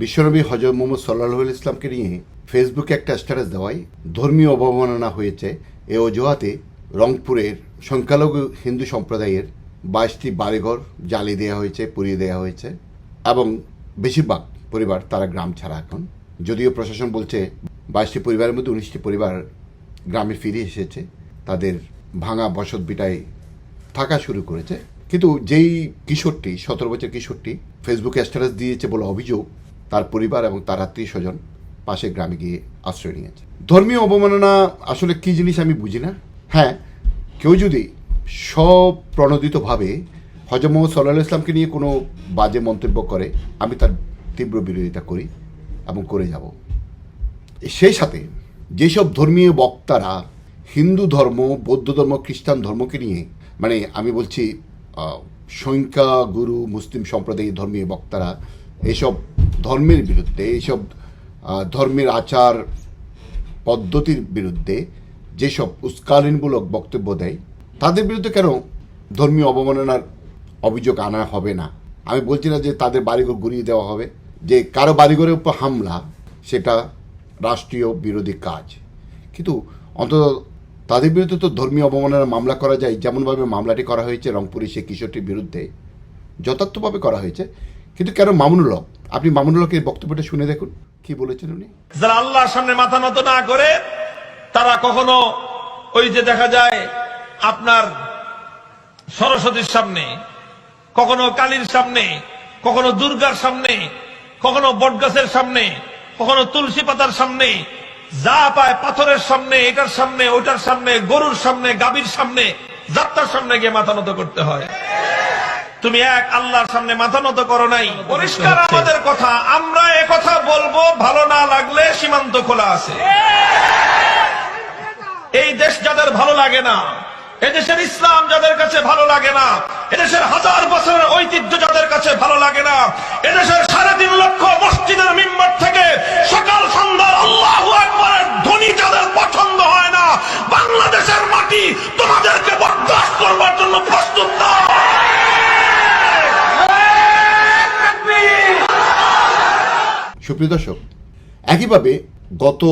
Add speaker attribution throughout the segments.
Speaker 1: বিশ্বনবী হজরত মোহাম্মদ সাল্লাহ ইসলামকে নিয়ে ফেসবুকে একটা স্ট্যাটাস দেওয়ায়, ধর্মীয় অবমাননা হয়েছে এ অজুহাতে রংপুরের সংখ্যালঘু হিন্দু সম্প্রদায়ের বাইশটি বাড়িঘর জ্বালিয়ে দেওয়া হয়েছে, পুড়িয়ে দেওয়া হয়েছে এবং বেশিরভাগ পরিবার তারা গ্রাম ছাড়া এখন। যদিও প্রশাসন বলছে বাইশটি পরিবারের মধ্যে উনিশটি পরিবার গ্রামে ফিরে এসেছে, তাদের ভাঙা বসত বিটায় থাকা শুরু করেছে। কিন্তু যেই কিশোরটি, সতেরো বছর কিশোরটি ফেসবুকে স্ট্যাটাস দিয়েছে বলে অভিযোগ তার পরিবার এবং তার আত্মীয় স্বজন পাশে গ্রামে গিয়ে আশ্রয় নিয়েছে। ধর্মীয় অবমাননা আসলে কি জিনিস আমি বুঝি না। হ্যাঁ কেউ যদি স্বপ্রণোদিতভাবে হজরত মোহাম্মদ সাল্লাহ ইসলামকে নিয়ে কোনো বাজে মন্তব্য করে আমি তার তীব্র বিরোধিতা করি এবং করে যাব। সেই সাথে যেসব ধর্মীয় বক্তারা হিন্দু ধর্ম বৌদ্ধ ধর্ম খ্রিস্টান ধর্মকে নিয়ে মানে আমি বলছি আহ, সংখ্যা গুরু মুসলিম সম্প্রদায়ের ধর্মীয় বক্তারা এইসব ধর্মের বিরুদ্ধে এইসব ধর্মের আচার পদ্ধতির বিরুদ্ধে যেসব উস্কালীনমূলক বক্তব্য দেয়, তাদের বিরুদ্ধে কেন ধর্মীয় অবমাননার অভিযোগ আনা হবে না? আমি বলছি না যে তাদের বাড়িঘর গুড়িয়ে দেওয়া হবে, যে কারও বাড়িঘরের উপর হামলা, সেটা রাষ্ট্রীয় বিরোধী কাজ। কিন্তু অন্তত তাদের বিরুদ্ধে তো ধর্মীয় অবমাননার মামলা করা যায়, যেমনভাবে মামলাটি করা হয়েছে রংপুরে সেই কিশোরটির বিরুদ্ধে, যথার্থভাবে করা হয়েছে। কিন্তু কেন মামুনুল হক আপনি মামুনুল হকের বক্তব্যটা শুনে দেখুন, কি বলেছেন উনি?
Speaker 2: যারা আল্লাহর সামনে মাথা নত না করে, তারা কখনো ওই যে দেখা যায় আপনার সরস্বতীর সামনে, কখনো কালীর সামনে, কখনো দুর্গার সামনে, কখনো বটগাছের সামনে, কখনো তুলসী পাতার সামনে, যা পায় পাথরের সামনে, এটার সামনে, ওটার সামনে, গরুর সামনে, গাভীর সামনে, যাত্রার সামনে গিয়ে মাথা নত করতে হয়। তুমি এক আল্লাহর সামনে মাথা নত করো নাই। পরিষ্কার আমাদের কথা। আমরা কথা বলব, ভালো না লাগলে সীমান্ত খোলা আছে। এই দেশ যাদের ভালো লাগে না, এদেশের ইসলাম যাদের কাছে ভালো লাগে না, এদেশের হাজার বছরের ঐতিহ্য যাদের কাছে ভালো লাগে না, এদেশের
Speaker 1: সুপ্রিয় দর্শক, একইভাবে গত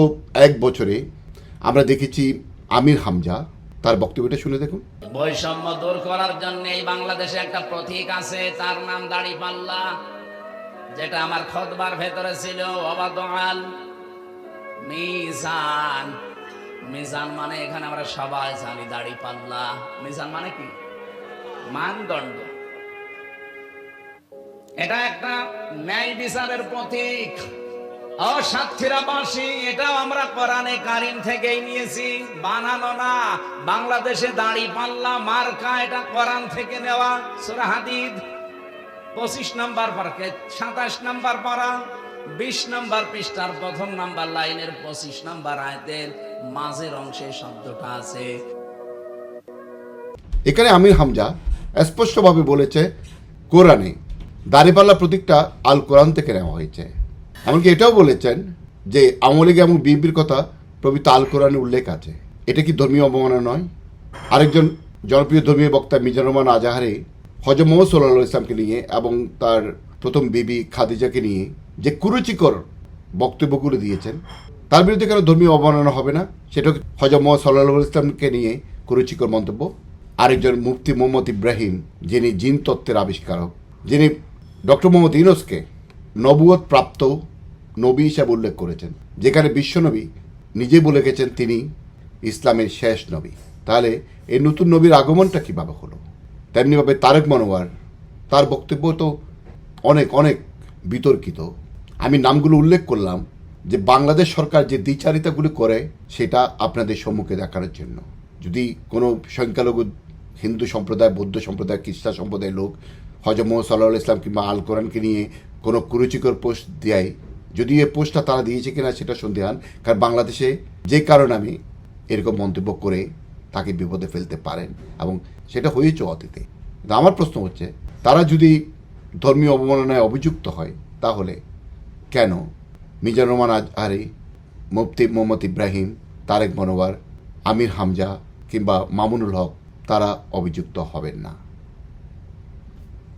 Speaker 1: এক বছরে আমরা দেখেছি আমির হামজা তার বক্তব্যটা শুনে দেখুন।
Speaker 3: বৈষম্য দূর করার জন্য এই বাংলাদেশে একটা প্রতীক আছে, তার নাম দাড়ি পাল্লা, যেটা আমার খতবার ভেতরে ছিল অবাদল মিজান। মিজান মানে এখানে আমরা সবাই জানি, দাড়ি পাল্লা। মিজান মানে কি? মানদণ্ড। এটা একটা ন্যায় বিচারের প্রতীক। এটাও আমরা থেকেই নিয়েছি। বানানো বাংলাদেশে দাড়ি পাল্লা, মার্কা, এটা কোরআন থেকে নেওয়া। পঁচিশ নম্বর পার্কে, সাতাশ নম্বর বিশ নম্বর পৃষ্ঠার প্রথম নাম্বার লাইনের পঁচিশ নম্বর আয়তের মাঝের অংশে শব্দটা আছে।
Speaker 1: এখানে আমির হামজা স্পষ্টভাবে বলেছে, কোরআনে দাঁড়িপাল্লা প্রতীকটা আল কোরআন থেকে নেওয়া হয়েছে। এমনকি এটাও বলেছেন যে আমলিগ এবং বিএনপির কথা প্রভৃত আল কোরআনে উল্লেখ আছে। এটা কি ধর্মীয় অবমাননা নয়? আরেকজন জনপ্রিয় ধর্মীয় বক্তা মিজানুর রহমান আজাহারে হজরত মোহাম্মদ সাল্লাহ ইসলামকে নিয়ে এবং তার প্রথম বিবি খাদিজাকে নিয়ে যে কুরুচিকর বক্তব্যগুলো দিয়েছেন, তার বিরুদ্ধে কেন ধর্মীয় অবমাননা হবে না? সেটা হজরত মোহাম্মদ সাল্লাহ ইসলামকে নিয়ে কুরুচিকর মন্তব্য? আরেকজন মুফতি মোহাম্মদ ইব্রাহিম, যিনি জিন তত্ত্বের আবিষ্কারক, যিনি ডক্টর মোহাম্মদ ইউনুসকে নবুয়ত প্রাপ্ত নবী হিসাবে উল্লেখ করেছেন, যেখানে বিশ্বনবী নিজে বলে গেছেন তিনি ইসলামের শেষ নবী। তাহলে এই নতুন নবীর আগমনটা কীভাবে হলো? তেমনিভাবে তারেক মনোয়ার, তার বক্তব্য তো অনেক অনেক বিতর্কিত। আমি নামগুলো উল্লেখ করলাম যে বাংলাদেশ সরকার যে দ্বিচারিতাগুলি করে, সেটা আপনাদের সম্মুখে দেখানোর জন্য। যদি কোনো সংখ্যালঘু হিন্দু সম্প্রদায়, বৌদ্ধ সম্প্রদায়, খ্রিস্টান সম্প্রদায়ের লোক মোহাম্মদ সাল্লাহ ইসলাম কিংবা আল কোরআনকে নিয়ে কোনো কুরুচিকর পোস্ট দেয়। যদি এই পোস্টটা তারা দিয়েছে কিনা সেটা সন্দেহান কারণ বাংলাদেশে যে কারণে আমি এরকম মন্তব্য করে তাকে বিপদে ফেলতে পারেন এবং সেটা হয়েছে অতীতে। কিন্তু আমার প্রশ্ন হচ্ছে, তারা যদি ধর্মীয় অবমাননায় অভিযুক্ত হয়, তাহলে কেন মিজানুর রহমান আজহারি, মুফতি মোহাম্মদ ইব্রাহিম, তারেক মনোয়ার, আমির হামজা কিংবা মামুনুল হক তারা অভিযুক্ত হবেন না?